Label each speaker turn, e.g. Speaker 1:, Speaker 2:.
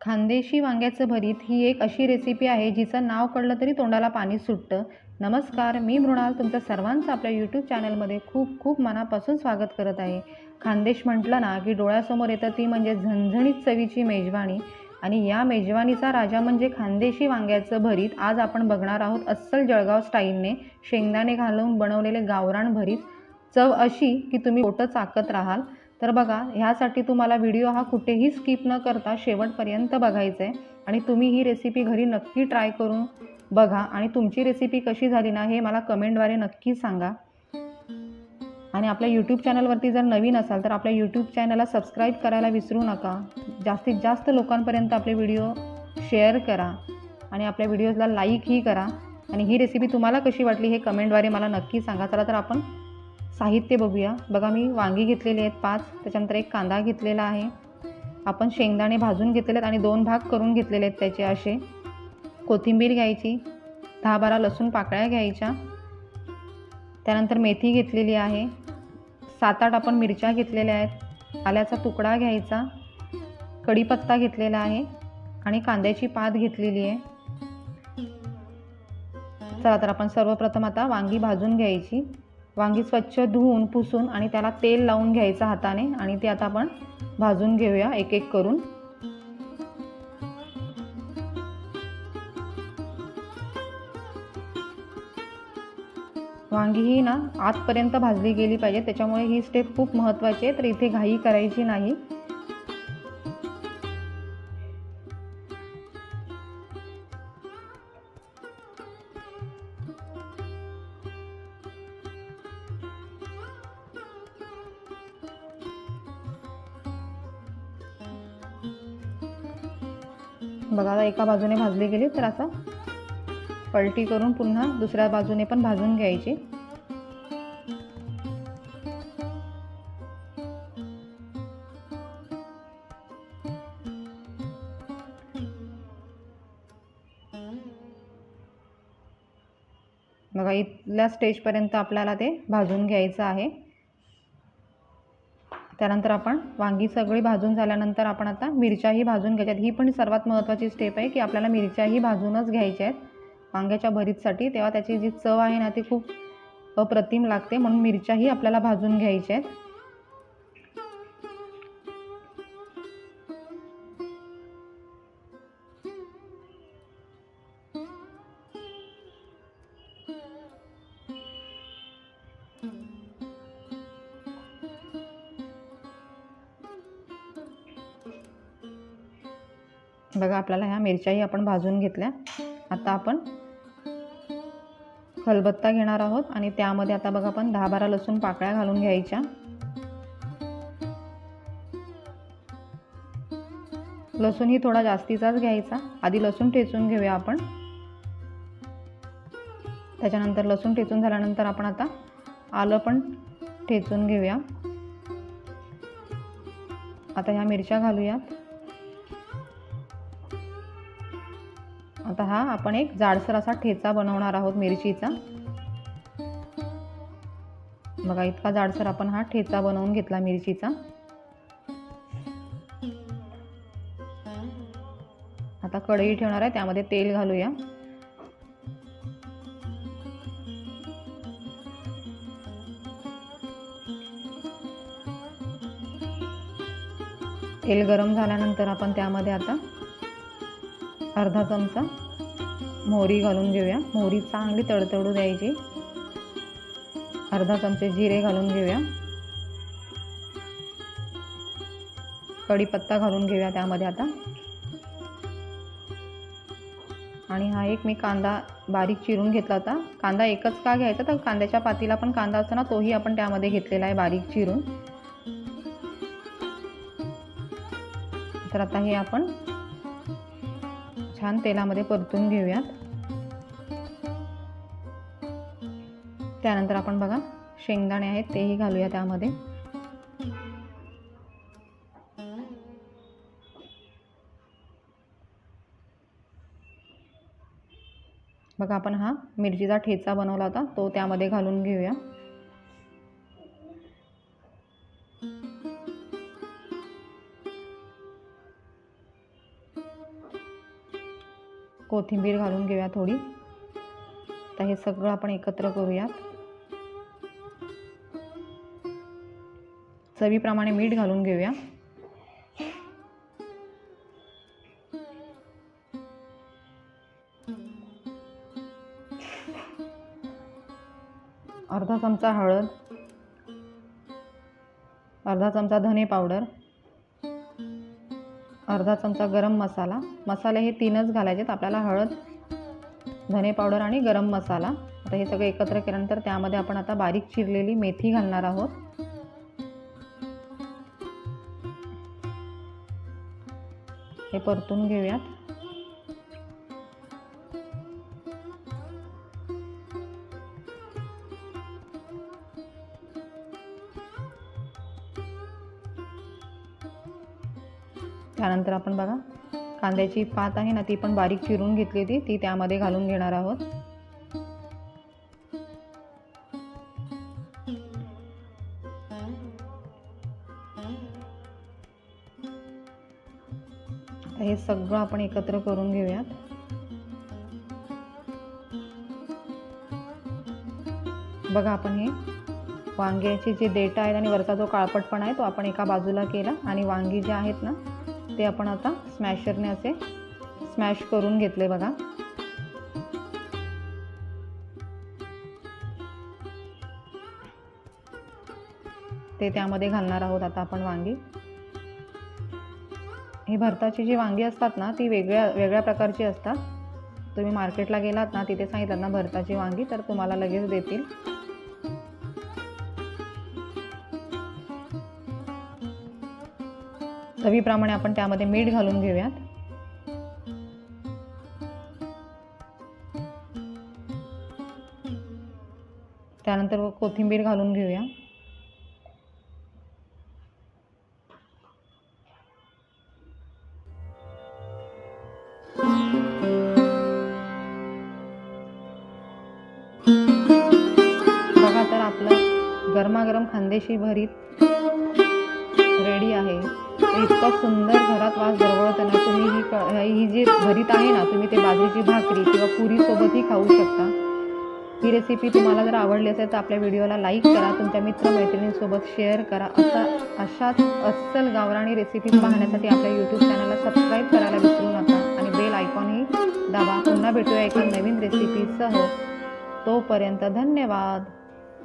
Speaker 1: खानदेशी वांग्याचं भरीत ही एक अशी रेसिपी आहे जिचं नाव कळलं तरी तोंडाला पाणी सुटतं. नमस्कार मी मृणाल. तुमचं सर्वांचं आपल्या यूट्यूब चॅनलमध्ये खूप खूप मनापासून स्वागत करत आहे. खानदेश म्हटलं ना की डोळ्यासमोर येतं ती म्हणजे झणझणीत चवीची मेजवानी. आणि या मेजवानीचा राजा म्हणजे खानदेशी वांग्याचं भरीत आज आपण बघणार आहोत अस्सल जळगाव स्टाईलने शेंगदाणे घालून बनवलेले गावरान भरीत. चव अशी की तुम्ही पोटं चाकत राहाल. तर बघा ह्यासाठी तुम्हाला व्हिडिओ हा कुठेही स्किप न करता शेवटपर्यंत बघायचा आहे आणि तुम्ही ही रेसिपी घरी नक्की ट्राय करून बघा. आणि तुमची रेसिपी कशी झाली ना हे मला कमेंटद्वारे नक्की सांगा. आणि आपल्या यूट्यूब चॅनलवरती जर नवीन असाल तर आपल्या यूट्यूब चॅनलला सबस्क्राईब करायला विसरू नका. जास्तीत जास्त लोकांपर्यंत आपले व्हिडिओ शेअर करा. आणि आपल्या व्हिडिओजला लाईकही करा. आणि ही रेसिपी तुम्हाला कशी वाटली हे कमेंटद्वारे मला नक्की सांगा. चला तर आपण साहित्य बघूया. बघा मी वांगी घेतलेली आहेत पाच. त्याच्यानंतर एक कांदा घेतलेला आहे. आपण शेंगदाणे भाजून घेतलेले आहेत आणि दोन भाग करून घेतलेले आहेत त्याचे असे. कोथिंबीर घ्यायची दहा बारा लसूण पाकळ्या घ्यायच्या. त्यानंतर मेथी घेतलेली आहे. सात आठ आपण मिरच्या घेतलेल्या आहेत. आल्याचा तुकडा घ्यायचा. कढीपत्ता घेतलेला आहे आणि कांद्याची पात घेतलेली आहे. चला तर आपण सर्वप्रथम आता वांगी भाजून घ्यायची. वांगी स्वच्छ धुवून पुसून आणि त्याला तेल लावून घ्यायचं हाताने आणि ते आता आपण भाजून घेऊया एक एक करून. वांगी ही ना आतपर्यंत भाजली गेली पाहिजे त्याच्यामुळे ही स्टेप खूप महत्त्वाची आहे तर इथे घाई करायची नाही. बघा आता एका बाजूने भाजली गेली तर असं पलटी करून पुन्हा दुसऱ्या बाजूने पण भाजून घ्यायची. बघा इथल्या स्टेजपर्यंत आपल्याला ते भाजून घ्यायचं आहे. त्यानंतर आपण वांगी सगळी भाजून झाल्यानंतर आपण आता मिरच्याही भाजून घ्यायच्यात ही पण सर्वात महत्त्वाची स्टेप आहे की आपल्याला मिरच्याही भाजूनच घ्यायच्या आहेत. वांग्याच्या भरीतसाठी तेव्हा त्याची जी चव आहे ना ती खूप अप्रतिम लागते. म्हणून मिरच्याही आपल्याला भाजून घ्यायच्या आहेत. बघा आपल्याला ह्या मिरच्याही आपण भाजून घेतल्या. आता आपण खलबत्ता घेणार आहोत आणि त्यामध्ये आता बघा आपण दहा बारा लसूण पाकळ्या घालून घ्यायच्या. लसूण ही थोडा जास्तीचाच घ्यायचा. आधी लसूण ठेचून घेऊया आपण. त्याच्यानंतर लसूण ठेचून झाल्यानंतर आपण आता आलं पण ठेचून घेऊया. आता ह्या मिरच्या घालूयात. आता हा आपण एक जाडसर असा ठेचा बनवणार आहोत मिरचीचा. बघा इतका जाडसर आपण हा ठेचा बनवून घेतला मिरचीचा. आता कढई ठेवणार आहे त्यामध्ये तेल घालूया. तेल गरम झाल्यानंतर आपण त्यामध्ये आता अर्धा चमचा मोहरी घालून घेऊया. मोहरी चांगली तडतडू द्यायची. अर्धा चमचे जिरे घालून घेऊया. कढीपत्ता घालून घेऊया त्यामध्ये आता. आणि हा एक मी कांदा बारीक चिरून घेतला होता. कांदा एकच का घ्यायचा? तर कांद्याच्या पातीला पण कांदा असतो ना तोही आपण त्यामध्ये घेतलेला आहे बारीक चिरून. तर आता हे आपण छान तेलामध्ये परतून घेऊयात. त्यानंतर आपण बघा शेंगदाणे आहेत तेही घालूया त्यामध्ये. बघा आपण हा मिरचीचा ठेचा बनवला होता तो त्यामध्ये घालून घेऊया. कोथिंबीर घालून घेऊया थोडी. तर हे सगळं आपण एकत्र करूयात. चवीप्रमाणे मीठ घालून घेऊया. अर्धा चमचा हळद अर्धा चमचा धने पावडर अर्धा चमचा गरम मसाला. मसाले हे तीनच घालायचे आहेत आपल्याला हळद धने पावडर आणि गरम मसाला. आता हे सगळं एकत्र केल्यानंतर त्यामध्ये आपण आता बारीक चिरलेली मेथी घालणार आहोत. हे परतून घेऊयात. त्यानंतर आपण बघा कांद्याची पात आहे ना ती पण बारीक चिरून घेतली होती ती त्यामध्ये घालून घेणार आहोत. तर हे सगळं आपण एकत्र करून घेऊयात. बघा आपण हे वांग्याची जी देठं आहेत आणि वरचा जो काळपटपणा आहे तो आपण एका बाजूला केला आणि वांगी जे आहेत ना ते आपण आता स्मॅशरने असे स्मॅश करून घेतले बघा. ते त्यामध्ये घालणार आहोत आता आपण वांगी. ही भरताची जी वांगी असतात ना ती वेगळ्या वेगळ्या प्रकारची असतात. तुम्ही मार्केटला गेलात ना तिथे सांगितलं ना भरताची वांगी तर तुम्हाला लगेच देतील. चवीप्रमाणे आपण त्यामध्ये मीठ घालून घेऊयात. त्यानंतर कोथिंबीर घालून घेऊया. गरमागरम खांदेशी भरीत रेडी आहे. इतका सुंदर घरात वास दरवळताना तुम्ही ही क ही जी भरीत आहे ना तुम्ही ते बाजरीची भाकरी किंवा पुरीसोबतही खाऊ शकता. ही रेसिपी तुम्हाला जर आवडली असेल तर आपल्या व्हिडिओला लाईक करा तुमच्या मित्रमैत्रिणींसोबत शेअर करा. असा अशाच अस्सल गावराणी रेसिपी पाहण्यासाठी आपल्या यूट्यूब चॅनलला सबस्क्राईब करायला विसरू नका आणि बेल आयकॉनही दाबा. पुन्हा भेटूया एका नवीन रेसिपीसह तोपर्यंत धन्यवाद.